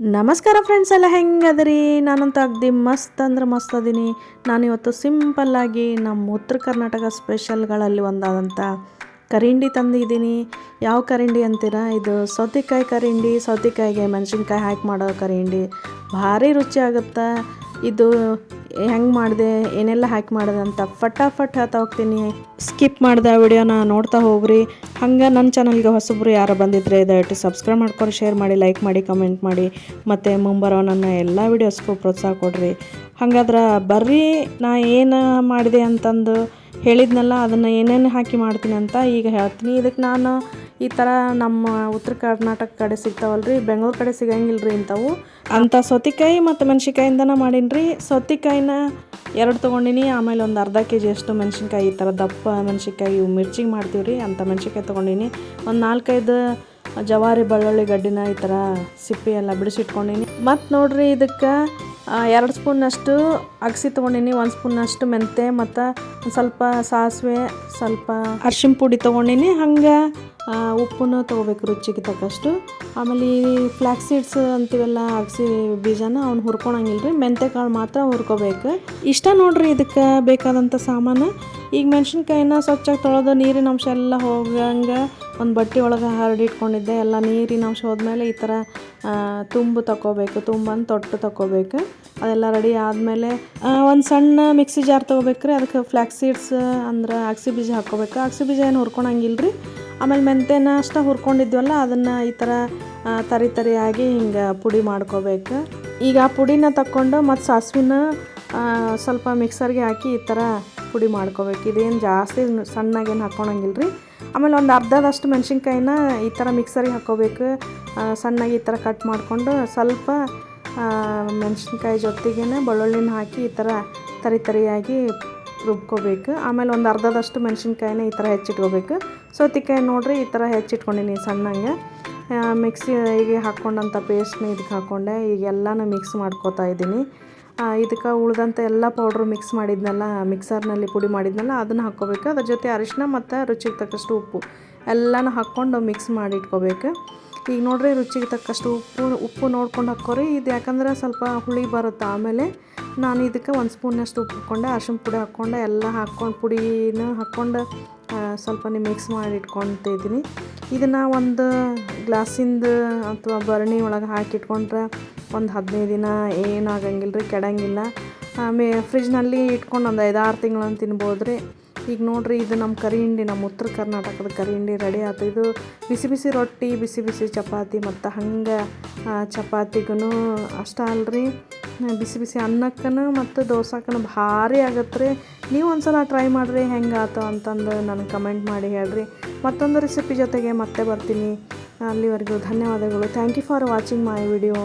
ನಮಸ್ಕಾರ ಫ್ರೆಂಡ್ಸ್ ಎಲ್ಲ ಹೆಂಗದ್ರಿ? ನಾನಂತೂ ಅಗ್ದಿ ಮಸ್ತ್ ಅಂದ್ರೆ ಮಸ್ತ್ ಅದೀನಿ. ನಾನಿವತ್ತು ಸಿಂಪಲ್ಲಾಗಿ ನಮ್ಮ ಉತ್ತರ ಕರ್ನಾಟಕ ಸ್ಪೆಷಲ್ಗಳಲ್ಲಿ ಒಂದಾದಂಥ ಕರಿಂಡಿ ತಂದಿದ್ದೀನಿ. ಯಾವ ಕರಿಂಡಿ ಅಂತೀರಾ? ಇದು ಸೌತೆಕಾಯಿ ಕರಿಂಡಿ. ಸೌತೆಕಾಯಿಗೆ ಮೆಣಸಿನ್ಕಾಯಿ ಹಾಕಿ ಮಾಡೋ ಕರಿಂಡಿ. ಭಾರಿ ರುಚಿ ಆಗುತ್ತೆ ಇದು ಹೆಂಗೆ ಮಾಡಿದೆ, ಏನೆಲ್ಲ ಹಾಕಿ ಮಾಡಿದೆ ಅಂತ ಫಟಾಫಟ್ ಹೇಳ್ತಾ ಹೋಗ್ತೀನಿ. ಸ್ಕಿಪ್ ಮಾಡಿದೆ ವಿಡಿಯೋನ ನೋಡ್ತಾ ಹೋಗ್ರಿ. ಹಂಗೆ ನನ್ನ ಚಾನಲ್ಗೆ ಹೊಸಬ್ರು ಯಾರು ಬಂದಿದ್ರೆ ದಯವಿಟ್ಟು ಸಬ್ಸ್ಕ್ರೈಬ್ ಮಾಡ್ಕೊಂಡು ಶೇರ್ ಮಾಡಿ ಲೈಕ್ ಮಾಡಿ ಕಮೆಂಟ್ ಮಾಡಿ. ಮತ್ತು ಮುಂಬರೋ ನನ್ನ ಎಲ್ಲ ವೀಡಿಯೋಸ್ಗೂ ಪ್ರೋತ್ಸಾಹ ಕೊಡ್ರಿ. ಹಂಗಾದ್ರೆ ಬರ್ರಿ, ನಾ ಏನು ಮಾಡಿದೆ ಅಂತಂದು ಹೇಳಿದ್ನಲ್ಲ, ಅದನ್ನು ಏನೇನು ಹಾಕಿ ಮಾಡ್ತೀನಿ ಅಂತ ಈಗ ಹೇಳ್ತೀನಿ. ಇದಕ್ಕೆ ನಾನು ಈ ಥರ ನಮ್ಮ ಉತ್ತರ ಕರ್ನಾಟಕ ಕಡೆ ಸಿಗ್ತಾವಲ್ರಿ, ಬೆಂಗಳೂರು ಕಡೆ ಸಿಗಂಗಿಲ್ಲ ರೀ ಇಂಥವು. ಅಂಥ ಸೌತೆಕಾಯಿ ಮತ್ತು ಮೆಣ್ಸಿನ್ಕಾಯಿಂದನ ಮಾಡೀನಿ ರೀ ಸೌತೆಕಾಯಿನ ಎರಡು ತೊಗೊಂಡಿನಿ, ಆಮೇಲೆ ಒಂದು ಅರ್ಧ ಕೆ ಜಿ ಅಷ್ಟು ಮೆಣಸಿನ್ಕಾಯಿ, ಈ ಥರ ದಪ್ಪ ಮೆಣಸಿನ್ಕಾಯಿ ಮಿರ್ಚಿಗೆ ಮಾಡ್ತೀವಿ ರೀ ಅಂಥ ಮೆಣಸಿನ್ಕಾಯಿ ತೊಗೊಂಡಿನಿ. ಒಂದು ನಾಲ್ಕೈದು ಜವಾರಿ ಬೆಳ್ಳುಳ್ಳಿ ಗಡ್ಡಿನ ಈ ಥರ ಸಿಪ್ಪೆ ಎಲ್ಲ ಬಿಡಿಸಿಟ್ಕೊಂಡಿನಿ. ಮತ್ತು ನೋಡಿರಿ ಇದಕ್ಕೆ ಎರಡು ಸ್ಪೂನಷ್ಟು ಅಗಸಿ ತೊಗೊಂಡಿನಿ, ಒಂದು ಸ್ಪೂನಷ್ಟು ಮೆಂತೆ ಮತ್ತು ಸ್ವಲ್ಪ ಸಾಸಿವೆ, ಸ್ವಲ್ಪ ಅರ್ಶಿಣ ಪುಡಿ ತೊಗೊಂಡಿನಿ. ಹಂಗೆ ಉಪ್ಪನ್ನು ತೊಗೋಬೇಕು ರುಚಿಗೆ ತಕ್ಕಷ್ಟು. ಆಮೇಲೆ ಈ ಫ್ಲ್ಯಾಕ್ಸ್ ಸೀಡ್ಸ್ ಅಂತೀವಲ್ಲ, ಅಗಸಿ ಬೀಜನ ಅವ್ನು ಹುರ್ಕೊಳಂಗಿಲ್ಲ ರೀ ಮೆಂತೆ ಕಾಳು ಮಾತ್ರ ಹುರ್ಕೋಬೇಕು. ಇಷ್ಟ ನೋಡ್ರಿ ಇದಕ್ಕೆ ಬೇಕಾದಂಥ ಸಾಮಾನು. ಈಗ ಮೆಣಸಿನ್ಕಾಯಿನ ಸ್ವಚ್ಛಾಗಿ ತೊಳೆದು ನೀರಿನ ಅಂಶ ಎಲ್ಲ ಹೋಗಂಗೆ ಒಂದು ಬಟ್ಟೆ ಒಳಗೆ ಹರಡಿಟ್ಕೊಂಡಿದ್ದೆ ಎಲ್ಲ ನೀರಿನ ಅಂಶ ಹೋದ್ಮೇಲೆ ಈ ಥರ ತುಂಬು ತಗೋಬೇಕು ತುಂಬಂದು ತೊಟ್ಟು ತಗೋಬೇಕು ಅದೆಲ್ಲ ರೆಡಿ ಆದಮೇಲೆ ಒಂದು ಸಣ್ಣ ಮಿಕ್ಸಿ ಜಾರ್ ತೊಗೋಬೇಕ್ರಿ. ಅದಕ್ಕೆ ಫ್ಲ್ಯಾಕ್ಸ್ ಸೀಡ್ಸ್, ಅಂದ್ರೆ ಅಗಸಿ ಬೀಜ ಹಾಕ್ಕೋಬೇಕು. ಅಗಸಿ ಬೀಜ ಏನು ಹುರ್ಕೊಳಂಗಿಲ್ಲ ರೀ ಆಮೇಲೆ ಮೆಂತೆನ ಅಷ್ಟ ಹುರ್ಕೊಂಡಿದ್ವಲ್ಲ, ಅದನ್ನು ಈ ಥರ ತರಿ ತರಿಯಾಗಿ ಹಿಂಗೆ ಪುಡಿ ಮಾಡ್ಕೋಬೇಕು. ಈಗ ಆ ಪುಡಿನ ತಕ್ಕೊಂಡು ಮತ್ತು ಸಾಸಿವಿನ ಸ್ವಲ್ಪ ಮಿಕ್ಸರ್ಗೆ ಹಾಕಿ ಈ ಥರ ಪುಡಿ ಮಾಡ್ಕೋಬೇಕು. ಇದೇನು ಜಾಸ್ತಿ ಸಣ್ಣಗೇನು ಹಾಕ್ಕೊಳಂಗಿಲ್ಲ ರೀ ಆಮೇಲೆ ಒಂದು ಅರ್ಧದಷ್ಟು ಮೆಣಸಿನ್ಕಾಯಿನ ಈ ಥರ ಮಿಕ್ಸರಿಗೆ ಹಾಕ್ಕೋಬೇಕು ಸಣ್ಣಗೆ ಈ ಥರ ಕಟ್ ಮಾಡಿಕೊಂಡು ಸ್ವಲ್ಪ ಮೆಣಸಿನ್ಕಾಯಿ ಜೊತೆಗೇ ಬೆಳ್ಳುಳ್ಳಿನ ಹಾಕಿ ಈ ಥರ ತರಿ ತರಿಯಾಗಿ ರುಬ್ಕೋಬೇಕು. ಆಮೇಲೆ ಒಂದು ಅರ್ಧದಷ್ಟು ಮೆಣಸಿನ್ಕಾಯಿನ ಈ ಥರ ಹೆಚ್ಚಿಟ್ಕೋಬೇಕು. ಸೌತೆಕಾಯಿ ನೋಡಿರಿ, ಈ ಥರ ಹೆಚ್ಚಿಟ್ಕೊಂಡಿನಿ ಸಣ್ಣಂಗೆ. ಮಿಕ್ಸಿಗೆ ಹಾಕ್ಕೊಂಡಂಥ ಪೇಸ್ಟ್ನ ಇದಕ್ಕೆ ಹಾಕ್ಕೊಂಡೆ ಈಗ ಎಲ್ಲನೂ ಮಿಕ್ಸ್ ಮಾಡ್ಕೋತಾ ಇದ್ದೀನಿ. ಇದಕ್ಕೆ ಉಳ್ದಂಥ ಎಲ್ಲ ಪೌಡ್ರು ಮಿಕ್ಸ್ ಮಾಡಿದ್ನಲ್ಲ ಮಿಕ್ಸರ್ನಲ್ಲಿ ಪುಡಿ ಮಾಡಿದ್ನಲ್ಲ, ಅದನ್ನು ಹಾಕ್ಕೋಬೇಕು. ಅದ್ರ ಜೊತೆ ಅರಿಶಿನ ಮತ್ತು ರುಚಿಗೆ ತಕ್ಕಷ್ಟು ಉಪ್ಪು, ಎಲ್ಲನೂ ಹಾಕ್ಕೊಂಡು ಮಿಕ್ಸ್ ಮಾಡಿ ಇಟ್ಕೋಬೇಕು. ಈಗ ನೋಡ್ರಿ ರುಚಿಗೆ ತಕ್ಕಷ್ಟು ಉಪ್ಪು ಉಪ್ಪು ನೋಡ್ಕೊಂಡು ಹಾಕ್ಕೋರಿ. ಇದು ಯಾಕಂದ್ರೆ ಸ್ವಲ್ಪ ಹುಳಿ ಬರುತ್ತೆ ಆಮೇಲೆ ನಾನು ಇದಕ್ಕೆ ಒಂದು ಸ್ಪೂನಷ್ಟು ಉಪ್ಪು ಹಾಕ್ಕೊಂಡೆ ಅರ್ಶಿನ ಪುಡಿ ಹಾಕ್ಕೊಂಡೆ, ಎಲ್ಲ ಹಾಕ್ಕೊಂಡು, ಪುಡಿನ ಹಾಕ್ಕೊಂಡು ಆ, ಸ್ವಲ್ಪ ಮಿಕ್ಸ್ ಮಾಡಿ ಇಟ್ಕೊತಿದ್ದೀನಿ ಇದನ್ನು ಒಂದು ಗ್ಲಾಸಿಂದ ಅಥವಾ ಭರಣಿ ಒಳಗೆ ಹಾಕಿಟ್ಕೊಂಡ್ರೆ ಒಂದು ಹದಿನೈದು ದಿನ ಏನಾಗಂಗಿಲ್ಲ ರೀ ಕೆಡಂಗಿಲ್ಲ ಆಮೇಲೆ ಫ್ರಿಜ್ನಲ್ಲಿ ಇಟ್ಕೊಂಡು ಒಂದು ಐದಾರು ತಿಂಗಳನ್ನು ತಿನ್ಬೋದು ರೀ ಈಗ ನೋಡ್ರಿ, ಇದು ನಮ್ಮ ಕರಿ ಹಿಂಡಿ ನಮ್ಮ ಉತ್ತರ ಕರ್ನಾಟಕದ ಕರಿ ಹಿಂಡಿ ರೆಡಿ ಆಯ್ತು ಇದು ಬಿಸಿ ಬಿಸಿ ರೊಟ್ಟಿ, ಬಿಸಿ ಬಿಸಿ ಚಪಾತಿ ಮತ್ತು ಹಂಗೆ ಚಪಾತಿಗೂ ಅಷ್ಟ ಅಲ್ರಿ. ಬಿಸಿ ಬಿಸಿ ಅನ್ನಕ್ಕೂ ಮತ್ತು ದೋಸಾಕನು ಭಾರಿ ಆಗತ್ತೆ ರೀ ನೀವು ಒಂದ್ಸಲ ಟ್ರೈ ಮಾಡಿರಿ, ಹೆಂಗೆ ಆಯ್ತು ಅಂತಂದು ನನಗೆ ಕಮೆಂಟ್ ಮಾಡಿ ಹೇಳ್ರಿ. ಮತ್ತೊಂದು ರೆಸಿಪಿ ಜೊತೆಗೆ ಮತ್ತೆ ಬರ್ತೀನಿ. ಅಲ್ಲಿವರೆಗೂ ಧನ್ಯವಾದಗಳು. Thank you for watching my video